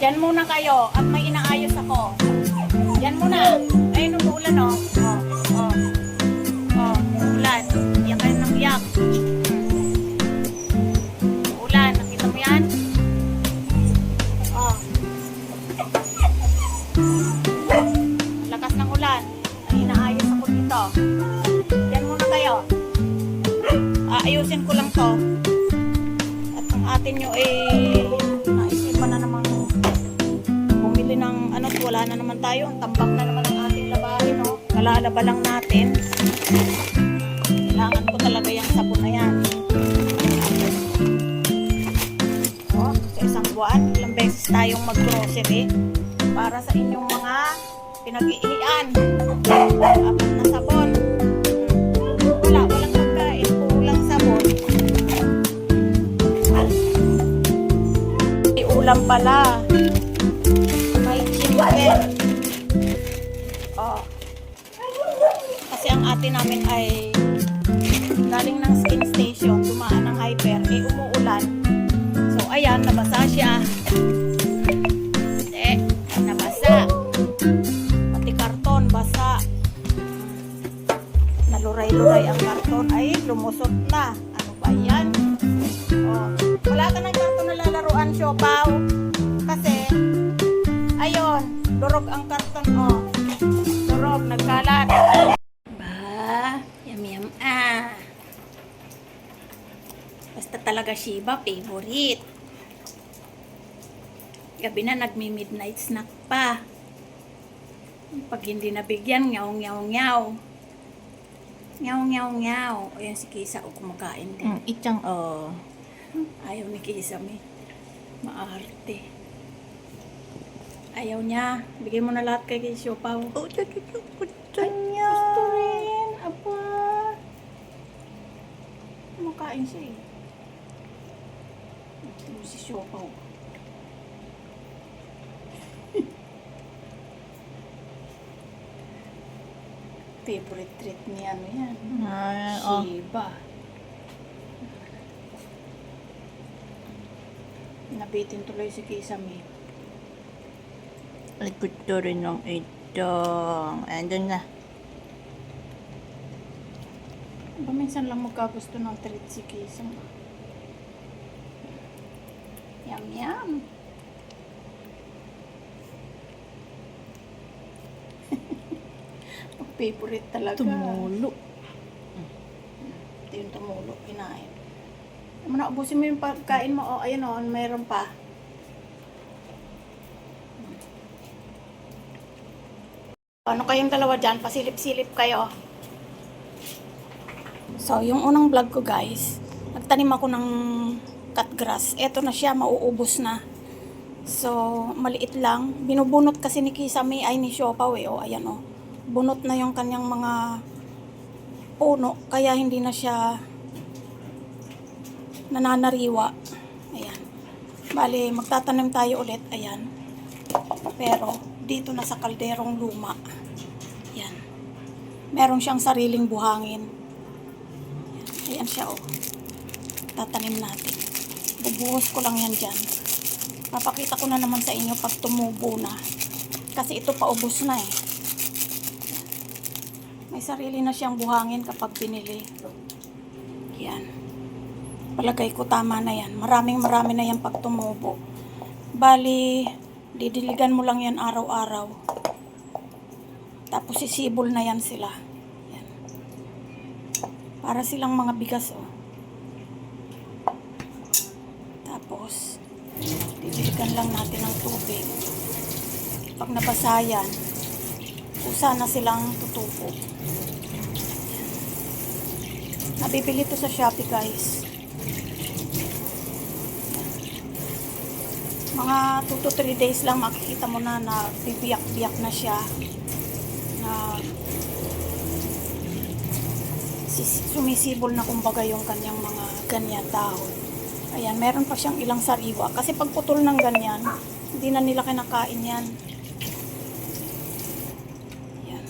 Diyan muna kayo at may inaayos ako. Diyan muna. Ayun, umuulan oh. Oh, oh. Oh, ulan. Iyak kayo ng iyak. Ulan, nakita mo yan? Oh. Lakas ng ulan. Ay, inaayos ako dito. Diyan muna kayo. Aayusin ko lang to. At ang atin nyo namang bumili ng ano, wala na naman tayo. Ang tambak na naman ang ating labahin, no? Kalalaba lang natin. Kailangan ko talaga yung sabon na yan. Oh, sa isang buwan, ilang beses tayong mag-grocery para sa inyong mga pinag-iian. Apat na sabon. Wala, walang pagkain, kulang sabon. May ulam pala. Namin ay galing ng skin station, dumaan ng hyper, eh umuulan. So ayan, nabasa siya. Eh, nabasa. Pati karton, basa. Naluray-luray ang karton. Ay, lumusot na. Ano ba yan? Oh, wala ka ng karton na lalaruan, Siopaw. Kasi, ayun, durog ang karton, oh. Durog, nagkalat. Ba, yum yum ah. Basta talaga Shiba, favorite. Gabi na nagmi-midnight snack pa. Pag hindi nabigyan, ngaw ngaw ngaw. Ngaw ngaw ngaw. Ayan si Kisa, o kumakain din. Mm, itang, oh. Ayaw ni Kisa, may maarte. Ayaw niya. Bigay mo na lahat kay Kisyo, Pao. Oh, gusto niya. Gusto rin. Aba. Kumakain siya eh. Ito si Siopaw. Favorite treat ni ano yan. Ah, oh. Shiba. Nabitin tuloy si Kisame. Ay, gusto rin ng itong. Andun na. Ba minsan lang magkagusto ng treat si Kisame. Yum yum. Favorite talaga. Tumulo. Ito yung tumulo, kinain. Naman na, ubusin mo yung pagkain mo. O, ayun o, mayroon pa. Ano kayong dalawa dyan? Pasilip-silip kayo. So, yung unang vlog ko guys, nagtanim ako ng cut grass. Eto na siya, mauubos na. So, maliit lang. Binubunot kasi ni Kisame ay ni Siopaw eh. O, ayan o. Bunot na yung kanyang mga puno. Kaya hindi na siya nananariwa. Ayan. Bali, magtatanim tayo ulit. Ayan. Pero, dito na sa kalderong luma. Ayan. Meron siyang sariling buhangin. Ayan, Ayan siya, oh. Tatanim natin. Bubuhos ko lang yan dyan. Papakita ko na naman sa inyo pag tumubo na. Kasi ito paubos na eh. May sarili na siyang buhangin kapag pinili. Yan. Palagay ko tama na yan. Maraming marami na yan pag tumubo. Bali, didiligan mo lang yan araw-araw. Tapos sisibol na yan sila. Yan. Para silang mga bigas, oh. Tapos, didiligan lang natin ng tubig. Pag nabasa yan, kusa na silang tutubo. Nabibili to sa Shopee, guys. Mga 2 to 3 days lang makikita mo na na bibiyak-biyak na siya. Na sumisibol na kumbaga yung kanyang mga ganyan dahon. Ayan, meron pa siyang ilang sariwa. Kasi pag putol ng ganyan, hindi na nila kinakain yan. Ayan.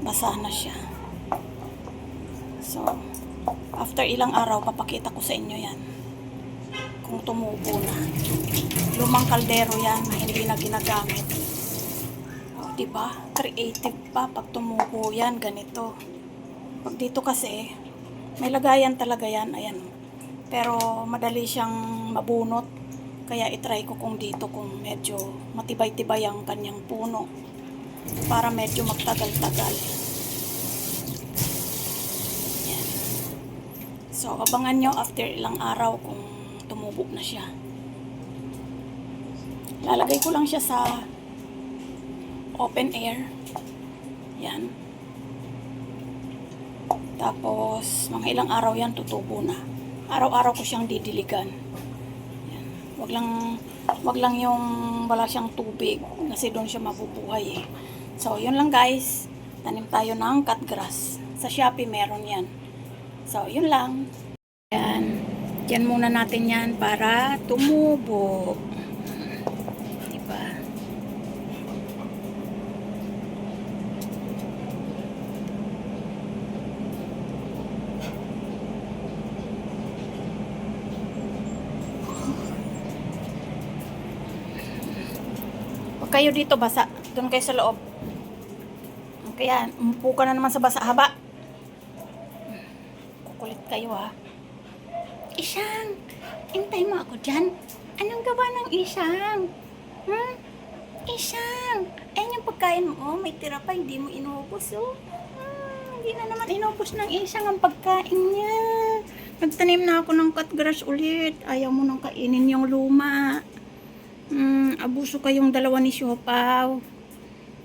Basa na siya. So, after ilang araw, papakita ko sa inyo yan. kung tumubo na. Lumang kaldero yan na hindi na ginagamit. O, di ba? Creative pa pag tumubo yan, ganito. Pag dito kasi, may lagayan talaga yan, ayan. Pero madali siyang mabunot. Kaya itry ko kung dito kung medyo matibay-tibay ang kanyang puno. Para medyo magtagal-tagal. Yan. So, abangan nyo after ilang araw kung tumubo na siya. Lalagay ko lang siya sa open air. Yan. Tapos, mga ilang araw yan, tutubo na. Araw-araw ko siyang didiligan. Yan. Wag lang, wag lang yung wala siyang tubig kasi doon siya mabubuhay eh. So, yun lang guys. Tanim tayo ng cut grass. Sa Shopee meron yan. So, yun lang. Yan. Yan muna natin yan para tumubo. Kayo dito basa. Doon kayo sa loob. Kaya, umupo ka na naman sa basa haba. Kukulit kayo ha. Isang, hintay mo ako dyan. Anong gawa ng isang? Hmm? Isang, ayun yung pagkain mo. Oh, may tira pa, hindi mo inubos oh. Hmm, hindi na naman inubos ng isang ang pagkain niya. Nagtanim na ako ng cut grass ulit. Ayaw mo nang kainin yung luma. Hmm, abuso kayong dalawa ni Siopaw.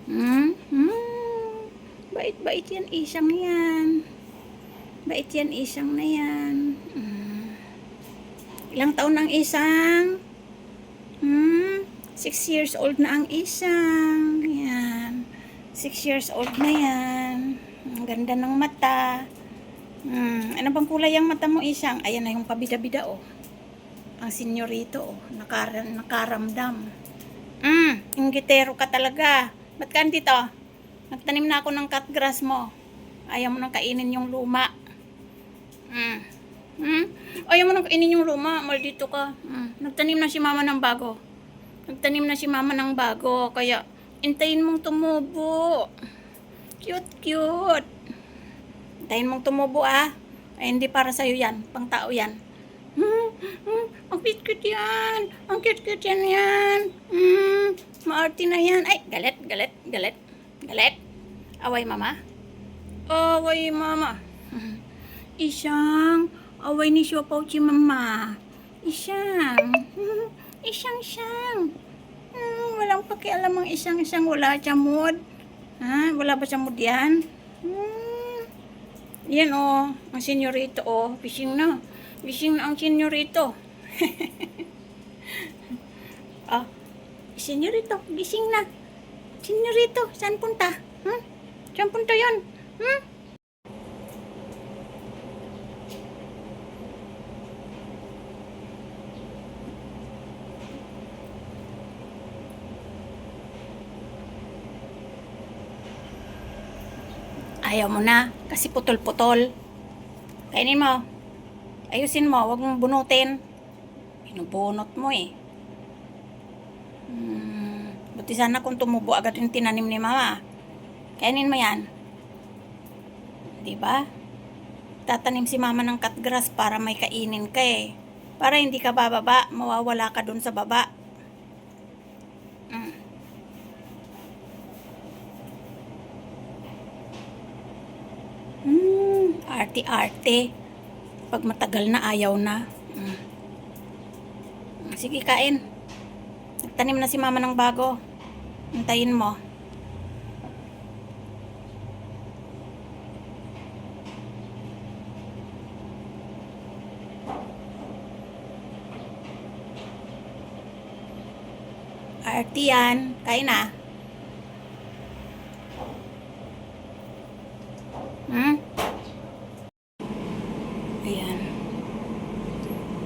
Hmm? Hmm. Bait-bait yan, isang yan. Bait yan, isang na yan. Hmm. Ilang taon ng isang? Hmm? Six years old na ang isang. Yan. Six years old na yan. Ang ganda ng mata. Hmm. Ano bang kulay ang mata mo, isang? Ayan na yung pabida-bida, oh. Ang senyorito, oh. Nakar nakaramdam. Hmm. Inggitero ka talaga. Ba't ka dito? Nagtanim na ako ng cut grass mo. Ayaw mo nang kainin yung luma. Hmm. Hmm? Ayaw mo nang kainin yung luma. Maldito ka. Hmm. Nagtanim na si mama ng bago. Nagtanim na si mama ng bago. Kaya, intayin mong tumubo. Cute, cute. Intayin mong tumubo ah. Ay, hindi para sa'yo yan. Pang tao yan. Hmm, hmm, ang cute-cute yan. Ang cute-cute yan yan. Hmm, maarte na yan. Ay, galit, galit, galit. Galit. Away mama. Away mama. Isang, away ni Siopaw si mama. Isang, isang siyang. Hmm, walang pakialam ang isang isang wala siya mood. Ha? Wala ba siya mood yan? Hmm. Yan oh, ang senyorito oh, fishing na. Fishing na ang senyorito. ah, senyorito, gising na. Senyorito, saan punta? Hmm? Saan punta yon? Hmm? Ayaw mo na, kasi putol-putol. Kainin mo. Ayusin mo, wag mong bunutin. Binubunot mo eh. Hmm, buti sana kung tumubo agad yung tinanim ni mama. Kainin mo yan. Di ba? Tatanim si mama ng cut grass para may kainin ka eh. Para hindi ka bababa, mawawala ka dun sa baba. Mm. Hmm, arte-arte. Pag matagal na, ayaw na. Mm. Sige, kain. Nagtanim na si mama ng bago. Hintayin mo. Arte yan. Kain na. Hmm? Ayan.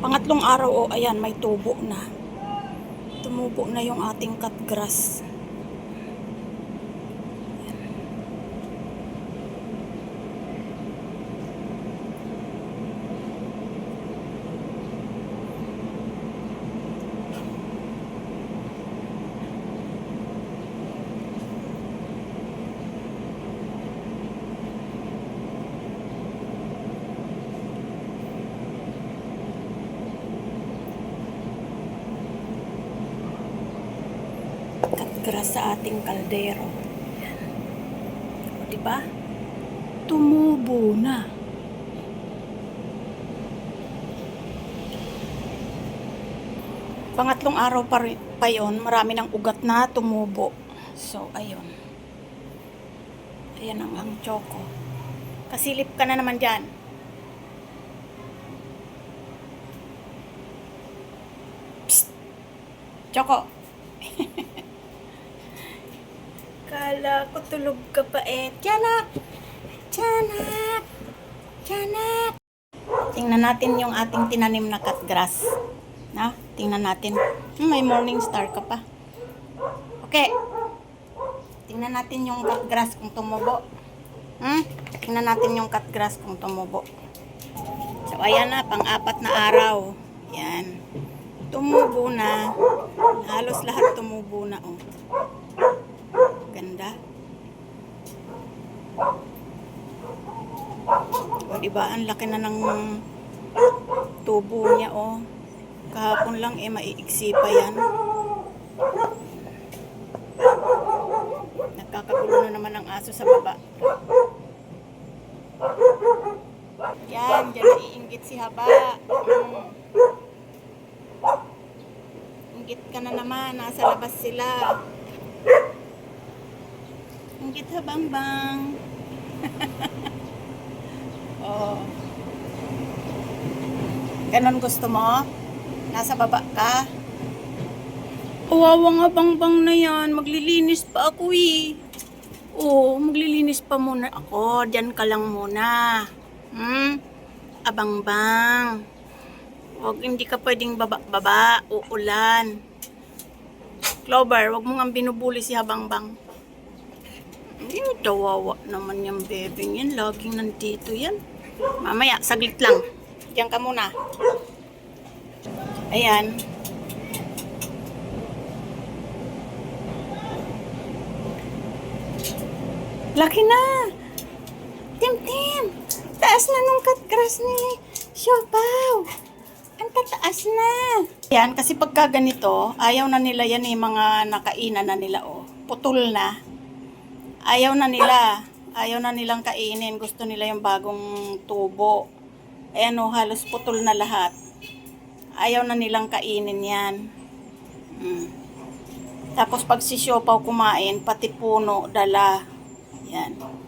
Pangatlong araw, oh, ayan, may tubo na. Tumubo na yung ating cut grass. Ayan. Sa ating kaldero. Yan. O, diba? Tumubo na. Pangatlong araw pa, pa yon, marami ng ugat na tumubo. So, ayun. Ayan ang, ang choco. Kasilip ka na naman dyan. Choco! Kala ko tulog ka pa eh. Tiyanak! Tiyanak! Tiyanak! Tingnan natin yung ating tinanim na cut grass. Na? Tingnan natin. Hmm, may morning star ka pa. Okay. Tingnan natin yung cut grass kung tumubo. Hmm? Tingnan natin yung cut grass kung tumubo. So, ayan na, pang-apat na araw. Yan. Tumubo na. Halos lahat tumubo na, oh. Ganda. O, diba? Ang laki na ng tubo niya, oh. Kahapon lang, eh, maiiksi pa yan. Nagkakagulo na naman ang aso sa baba. Yan, dyan naiinggit si Haba. Mm. Inggit ka na naman, nasa labas sila. Inggit habang bang. oh. Ganon gusto mo? Nasa baba ka? Kawawa nga bang bang na yan. Maglilinis pa ako eh. Oo, maglilinis pa muna ako. Diyan ka lang muna. Hmm? Abang bang. Huwag hindi ka pwedeng baba, baba. Uulan. Clover, wag mo nga binubuli si Habang Hindi, tawawa naman yung bebe yan. Laging nandito yan. Mamaya, saglit lang. Diyan ka muna. Ayan. Laki na! Tim Tim! Taas na nung katgrass ni Siopaw! Ang tataas na! Yan, kasi pagka ganito, ayaw na nila yan eh, mga nakainan na nila oh. Putol na. Ayaw na nila. Ayaw na nilang kainin. Gusto nila yung bagong tubo. Ayan oh, halos putol na lahat. Ayaw na nilang kainin yan. Mm. Tapos pag si Siopaw kumain, pati puno, dala. Yan.